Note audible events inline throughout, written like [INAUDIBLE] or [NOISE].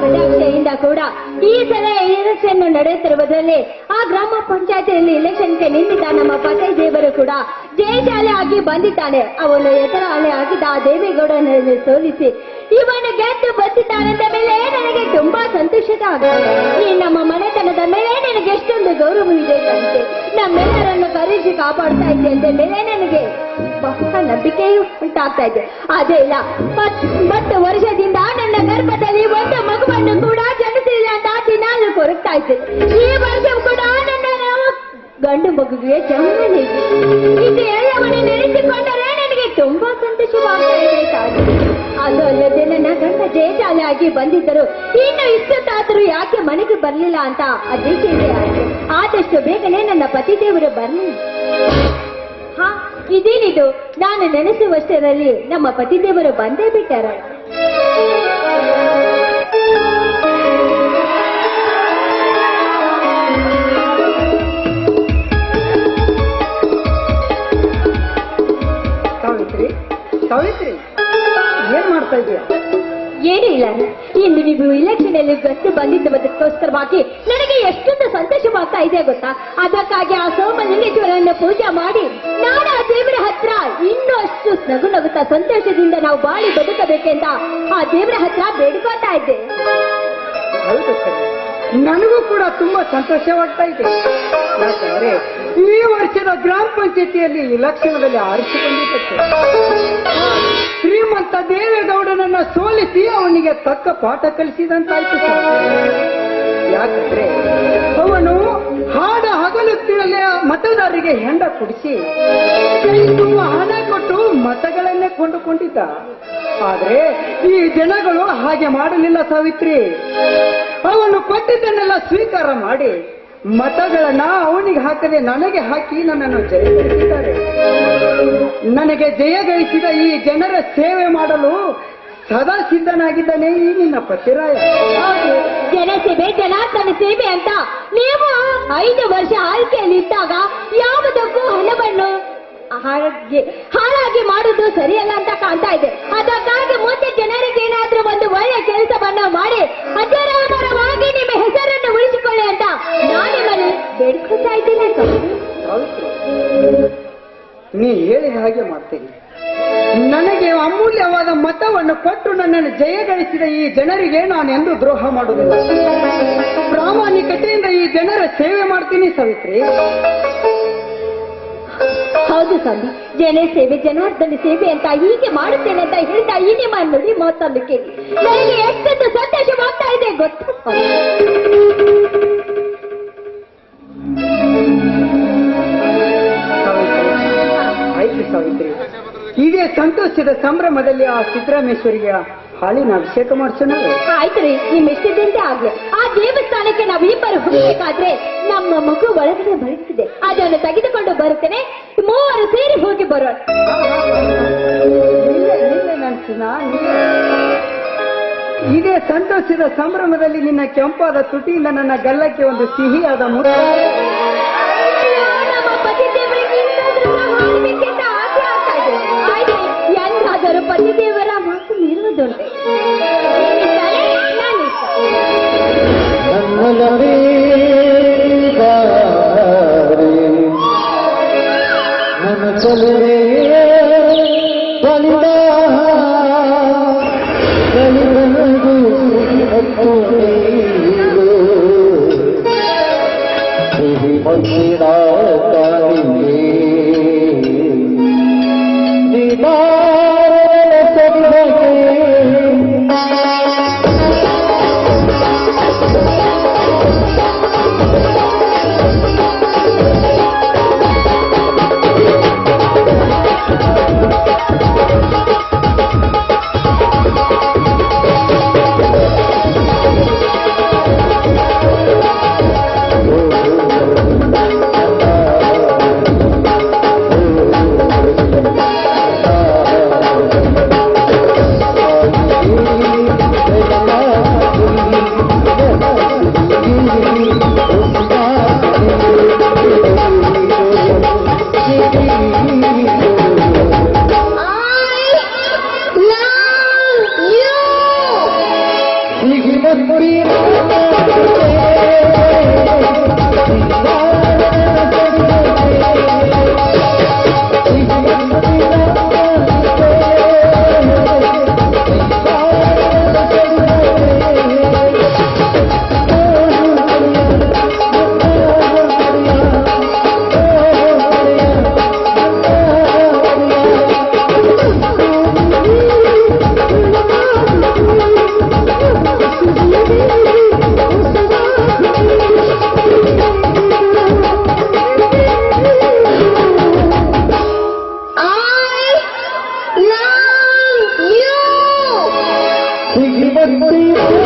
ಕಟಾಕ್ಷೆಯಿಂದ ಕೂಡ ಈ ಸಲ ಎಲೆಕ್ಷನ್ ನಡೆಯುತ್ತಿರುವುದರಲ್ಲಿ ಆ ಗ್ರಾಮ ಪಂಚಾಯತಿಯಲ್ಲಿ ಎಲೆಕ್ಷನ್ಗೆ ನಿಂತಿದ್ದ ನಮ್ಮ ಪಟೈ ದೇವರು ಕೂಡ ಜಯಶಾಲೆ ಆಗಿ ಬಂದಿದ್ದಾನೆ ಅವನು ಎದುರಾಳೆ ಆಗಿದ್ದ ಆ ದೇವೇಗೌಡನಲ್ಲಿ ಸೋಲಿಸಿ ಇವನು ಗೆದ್ದು ಬಂದಿದ್ದಾನೆಂದ ಮೇಲೆ ನನಗೆ ತುಂಬಾ ಸಂತೋಷದ ಆಗಿದೆ. ಈ ನಮ್ಮ ಮನೆತನದ ಮೇಲೆ ನನಗೆ ಎಷ್ಟೊಂದು ಗೌರವ ಇದೆ ನಮ್ಮೆಲ್ಲರನ್ನು ಕರೆಸಿ ಕಾಪಾಡ್ತಾ ಇದ್ದೆ ಅಂದ ಮೇಲೆ ನನಗೆ ಬಹಳ ನಂಬಿಕೆಯೂ ಉಂಟಾಗ್ತಾ ಇದೆ. ಅದೇ ಇಲ್ಲ ಮತ್- ಮತ್ತು ವರ್ಷದಿಂದ ನನ್ನ ಗರ್ಭದಲ್ಲಿ ಒಂದು ಮಗುವನ್ನು ಕೂಡ ಜನಿಸಿಲ್ಲ ಅಂತ ದಿನಾಲು ಕೊರಗ್ತಾ ಇದ್ದೆ ಈ ವರ್ಷ ಕೂಡ ನನ್ನ ಗಂಡು ಮಗುವಿಗೆ ಜನ್ಮ ನೀಡಿ ಇದು ಎಲ್ಲವನ್ನು ನೆನೆಸಿಕೊಂಡರೆ ನನಗೆ ತುಂಬಾ ಸಂತೋಷವಾಗ್ತಾ ಅದು ಅಲ್ಲದೆ ನನ್ನ ಗಂಡ ಜಯಶಾಲೆ ಆಗಿ ಬಂದಿದ್ದರು ಇನ್ನು ಇಷ್ಟತ್ತಾದರೂ ಯಾಕೆ ಮನೆಗೆ ಬರಲಿಲ್ಲ ಅಂತ ಅದೇ ಆದಷ್ಟು ಬೇಗನೆ ನನ್ನ ಪತಿದೇವರು ಬರಲಿ. ಹಾ ಇದೇನಿದು? ನಾನು ನೆನೆಸುವಷ್ಟರಲ್ಲಿ ನಮ್ಮ ಪತಿದೇವರು ಬಂದೇ ಬಿಟ್ಟಾರ. ನೀವು ಇಲೆಕ್ಷನ್ ಅಲ್ಲಿ ಗತ್ತು ಬಂದಿದ್ದದಕ್ಕೋಸ್ಕರವಾಗಿ ನನಗೆ ಎಷ್ಟೊಂದು ಸಂತೋಷವಾಗ್ತಾ ಇದೆ ಗೊತ್ತಾ? ಅದಕ್ಕಾಗಿ ಆ ಸೋಮಲಿಂಗೇಶ್ವರನ್ನ ಪೂಜೆ ಮಾಡಿ ನಾನು ಆ ದೇವರ ಹತ್ರ ಇನ್ನೂ ಅಷ್ಟು ನಗು ನಗುತ್ತಾ ಸಂತೋಷದಿಂದ ನಾವು ಬಾಳಿ ಬದುಕಬೇಕೆಂತ ಆ ದೇವರ ಹತ್ರ ಬೇಡ್ಕೋತಾ ಇದ್ದೆ. ನನಗೂ ಕೂಡ ತುಂಬಾ ಸಂತೋಷವಾಗ್ತಾ ಇದೆ. ಯಾಕಂದ್ರೆ ಈ ವರ್ಷದ ಗ್ರಾಮ ಪಂಚಾಯತಿಯಲ್ಲಿ ಇಲೆಕ್ಷನ್ದಲ್ಲಿ ಆರಿಸಿಕೊಂಡಿದ್ದಕ್ಕೆ. ಶ್ರೀಮಂತ ದೇವೇಗೌಡನನ್ನ ಸೋಲಿಸಿ ಅವನಿಗೆ ತಕ್ಕ ಪಾಠ ಕಲಿಸಿದಂತಾಯ್ತು. ಯಾಕಂದ್ರೆ ಅವನು ಹಾಡ ಹಗಲುತ್ತಿರಲೇ ಮತದಾರರಿಗೆ ಹೆಂಡ ಕುಡಿಸಿ ಹಣ ಕೊಟ್ಟು ಮತಗಳನ್ನೇ ಕೊಂಡುಕೊಂಡಿದ್ದ ಆದ್ರೆ ಈ ಜನಗಳು ಹಾಗೆ ಮಾಡಲಿಲ್ಲ ಸಾವಿತ್ರಿ ಅವನು ಕೊಟ್ಟಿದ್ದನ್ನೆಲ್ಲ ಸ್ವೀಕಾರ ಮಾಡಿ ಮತಗಳನ್ನ ಅವನಿಗೆ ಹಾಕದೆ ನನಗೆ ಹಾಕಿ ನನ್ನನ್ನು ಜಯಗಳಿಸಿದ್ದಾರೆ. ನನಗೆ ಜಯಗಳಿಸಿದ ಈ ಜನರ ಸೇವೆ ಮಾಡಲು ಸದಾ ಸಿದ್ಧನಾಗಿದ್ದಾನೆ ಈ ನಿನ್ನ ಪತಿರಾಯ. ಜನಸೇವೆ, ಜನಾರ್ದನ ಸೇವೆ ಅಂತ ನೀವು ಐದು ವರ್ಷ ಆಯ್ಕೆಯಲ್ಲಿ ಇದ್ದಾಗ ಯಾವುದಕ್ಕೂ ಹಣವನ್ನು ಹಾಗೆ ಹಾಳಾಗಿ ಮಾಡುದು ಸರಿಯಲ್ಲ ಅಂತ ಕಾಣ್ತಾ ಇದೆ. ಅದಕ್ಕಾಗಿ ಮುಂದೆ ಜನರಿಗೆ ಏನಾದ್ರೂ ಒಂದು ಒಳ್ಳೆ ಕೆಲಸವನ್ನ ಮಾಡಿ ಅಜರಾಮರವಾಗಿ ನಿಮ್ಮ ಹೆಸರನ್ನು ಉಳಿಸಿಕೊಳ್ಳಿ ಅಂತ ನಾನು ನಿಮ್ಮಲ್ಲಿ ಬೇಡ್ಕೊತಾ ಇದ್ದೀನಿ. ನೀ ಹೇಳಿದ ಹಾಗೆ ಮಾಡ್ತೀನಿ. ನನಗೆ ಅಮೂಲ್ಯವಾದ ಮತವನ್ನು ಕೊಟ್ಟು ನನ್ನನ್ನು ಜಯಗಳಿಸಿದ ಈ ಜನರಿಗೆ ನಾನು ಎಂದು ದ್ರೋಹ ಮಾಡುವುದಿಲ್ಲ. ಪ್ರಾಮಾಣಿಕತೆಯಿಂದ ಈ ಜನರ ಸೇವೆ ಮಾಡ್ತೀನಿ, ಸಾವಿತ್ರಿ. ಹೌದು ಸ್ವಾಮಿ. ಜನ ಸೇವೆ, ಜನಾರ್ದನ ಸೇವೆ ಅಂತ ಹೀಗೆ ಮಾಡುತ್ತೇನೆ ಅಂತ ಹೇಳ್ತಾ ಈ ನಿಮ್ಮ ನುಡಿ ಮಾತನ್ನು ಕೇಳಿ. ನನಗೆ ಎಷ್ಟೊಂದು ಸಂತೋಷವಾಗ್ತಾ ಇದೆ ಗೊತ್ತು ಇದೇ ಸಂತೋಷದ ಸಂಭ್ರಮದಲ್ಲಿ ಆ ಸಿದ್ದರಾಮೇಶ್ವರಿಗೆ ಹಾಲಿನ ಅಭಿಷೇಕ ಮಾಡಿಸೋಣ? ಆಯ್ತು ರೀ. ನಿಮ್ ಇಷ್ಟದಂತೆ ಆಗ್ಲಿ. ಆ ದೇವಸ್ಥಾನಕ್ಕೆ ನಾವು ಇಬ್ಬರು ಹೋಗಬೇಕಾದ್ರೆ ನಮ್ಮ ಮಗು ಒಳಗಡೆ ಬರುತ್ತಿದೆ. ಅದನ್ನು ತೆಗೆದುಕೊಂಡು ಬರುತ್ತೇನೆ. ಮೂವರು ಸೇರಿ ಹೋಗಿ ಬರೋಣ. ಇದೇ ಸಂತೋಷದ ಸಂಭ್ರಮದಲ್ಲಿ ನಿನ್ನ ಕೆಂಪಾದ ತುಟಿಯಿಂದ ನನ್ನ ಗಲ್ಲಕ್ಕೆ ಒಂದು ಸಿಹಿಯಾದ ಮುತ್ತ ರೀ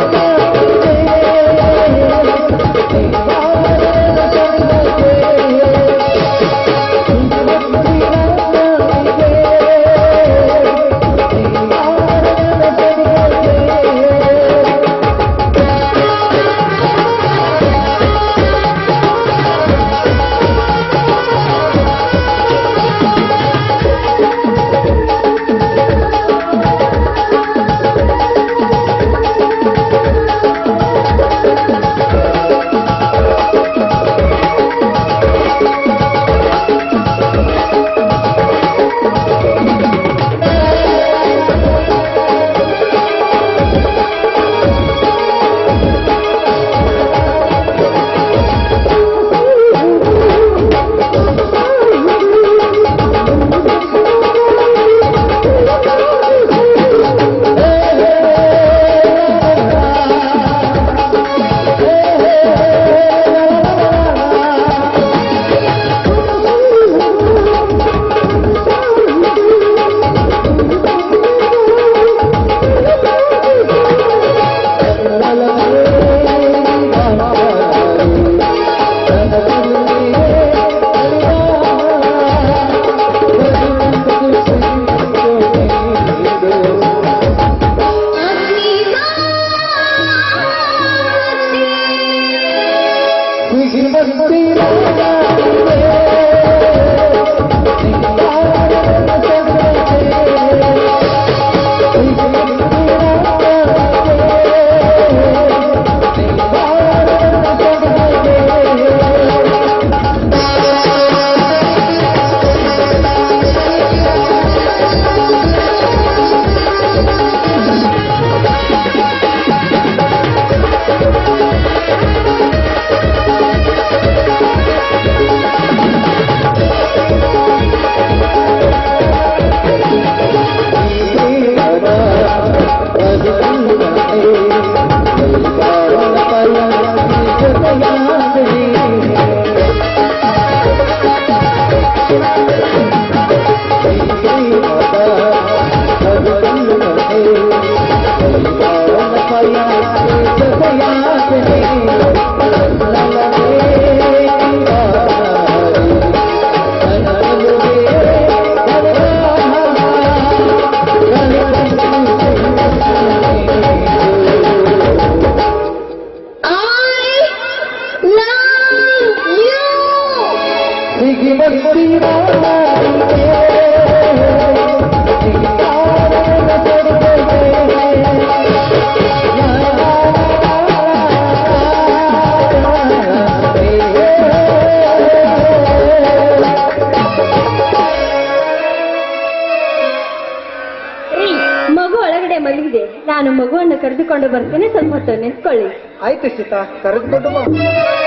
ನಾನು ಮಗುವನ್ನು ಕರೆದುಕೊಂಡು ಬರ್ತೇನೆ. ಸ್ವಲ್ಪ ಹೊತ್ತು ನಿಂತ್ಕೊಳ್ಳಿ. ಆಯ್ತು ಸೀತಾ ಕರೆದುಕೊಂಡು ಬಾ.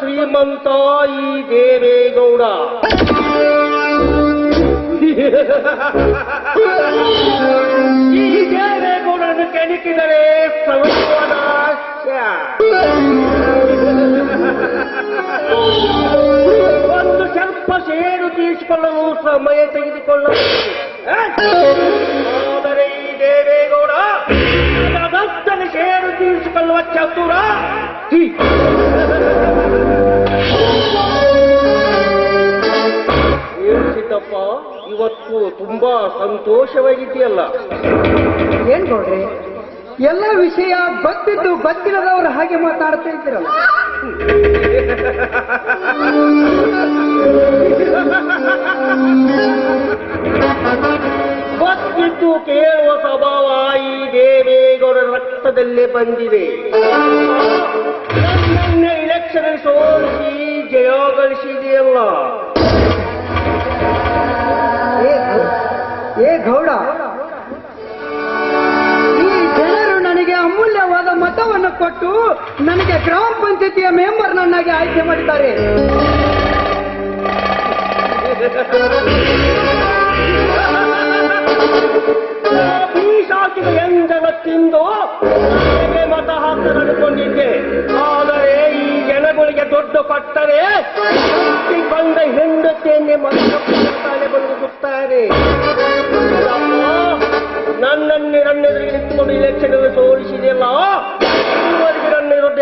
ಶ್ರೀಮಂತ ಈ ದೇವೇಗೌಡ. ಈ ದೇವೇಗೌಡನ ಕೆಣಕಿದರೆ ಒಂದು ಸ್ವಲ್ಪ ಸೇರು ತೀರಿಸಿಕೊಳ್ಳಲು ಸಮಯ ತೆಗೆದುಕೊಳ್ಳಬಹುದು ಆದರೆ ಈ ದೇವೇಗೌಡ ಅದತ್ತನೆ ಶೇರು ತೀರಿಸಿಕೊಳ್ಳುವ ಚತುರ. ಹೀ. ಏನು ಸಿದ್ದಪ್ಪ ಇವತ್ತು ತುಂಬಾ ಸಂತೋಷವಾಗಿದೆಯಲ್ಲ ಏನ್ ನೋಡ್ರಿ ಎಲ್ಲ ವಿಷಯ ಗೊತ್ತಿದ್ದು ಬತ್ತಿರದವರು ಹಾಗೆ ಮಾತಾಡ್ತಾ ಇದ್ದೀರಲ್ಲ. [LAUGHS] ಗೊತ್ತಿದ್ದು ಕೇಳುವ ಸ್ವಭಾವ ಈ ದೇವೇಗೌಡರ ರಕ್ತದಲ್ಲೇ ಬಂದಿದೆ. ನನ್ನ ಇಲೆಕ್ಷನ್ ಸೋಲಿಸಿ ಜಯ ಗಳಿಸಿದೆಯಲ್ಲ. ಏ ಏ ಗೌಡ ಈ ಜನರು ನನಗೆ ಅಮೂಲ್ಯವಾದ ಮತವನ್ನು ಕೊಟ್ಟು ನನಗೆ ಗ್ರಾಮ ಪಂಚಾಯತಿಯ ಮೆಂಬರ್ ನನ್ನಾಗಿ ಆಯ್ಕೆ ಮಾಡಿದ್ದಾರೆ. [LAUGHS] ಬೀಸಾಕಿದ ಎಂಜನ ತಿಂದು ನನಗೆ ಮತ ಹಾಕಲು ನಡೆಕೊಂಡಿದ್ದೆ ಆದರೆ ಈ ಜನಗಳಿಗೆ ದೊಡ್ಡ ಪಟ್ಟರೆ ಬಂದ ಹೆಂಡತಿಯನ್ನೇ ಮನೆ ಬಂದು ಸುತ್ತಾರೆ ನನ್ನನ್ನೇ ನನ್ನ ಎದುರಿಗೆ ನಿಂತುಕೊಂಡು ಇಲೆಕ್ಷನ್ ಸೋಲಿಸಿದೆಯಲ್ಲ?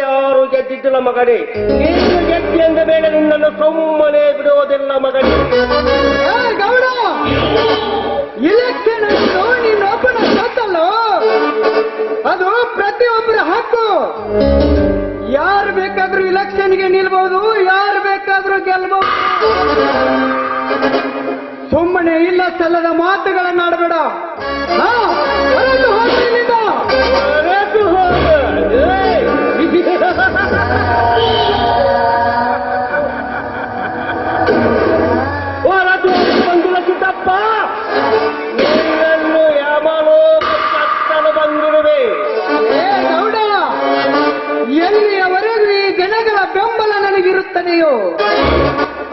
ಯಾರು ಗೆದ್ದಿದ್ದಿಲ್ಲ ಮಗನೇ? ನೀನು ಗೆದ್ದಿ ಎಂದ ಮೇಲೆ ನಿನ್ನನ್ನು ಸುಮ್ಮನೆ ಬಿಡುವುದಿಲ್ಲ ಮಗನೇ. ಇಲೆಕ್ಷನ್ ಅಷ್ಟು ನೀನೊಬ್ಬನ ಸತ್ತಲ್ಲ? ಅದು ಪ್ರತಿಯೊಬ್ಬರ ಹಕ್ಕು. ಯಾರು ಬೇಕಾದ್ರೂ ಇಲೆಕ್ಷನ್ಗೆ ನಿಲ್ಬಹುದು ಯಾರು ಬೇಕಾದ್ರೂ ಗೆಲ್ಬಹುದು ಸುಮ್ಮನೆ ಇಲ್ಲ, ಸಲ್ಲದ ಮಾತುಗಳನ್ನ ಆಡಬೇಡ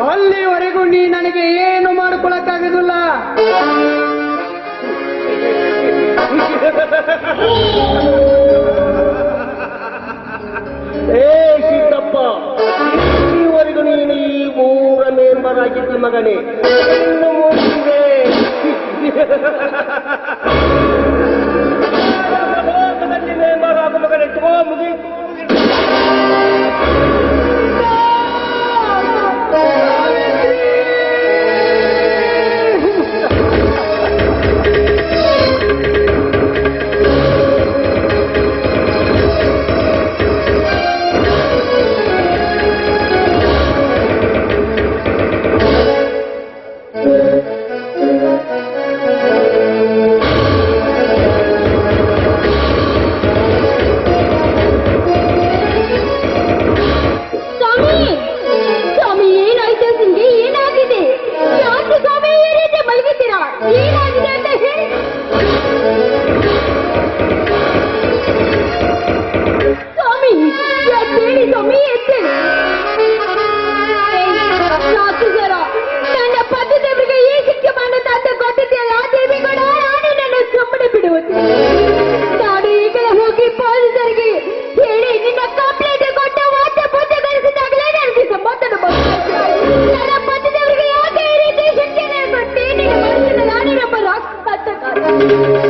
ಅಲ್ಲಿವರೆಗೂ ನೀ ನನಗೆ ಏನು ಮಾಡಿಕೊಳಕ್ಕಾಗುದಿಲ್ಲ ಏ ಸಿದ್ದಪ್ಪ ಇಲ್ಲಿವರೆಗೂ ನೀನು ಈ ಊರ ಮೆಂಬರ್ ಆಗಿದ್ದ ಮಗನೇ ಇನ್ನು ಲೋಕದಲ್ಲಿ ಮೆಂಬರ್ ಆಗೋ ಮಗನೇ ತುಂಬಾ ಮುಗೀತು ರಾಕ್ಷಸ ಸಾವಿತ್ರಿ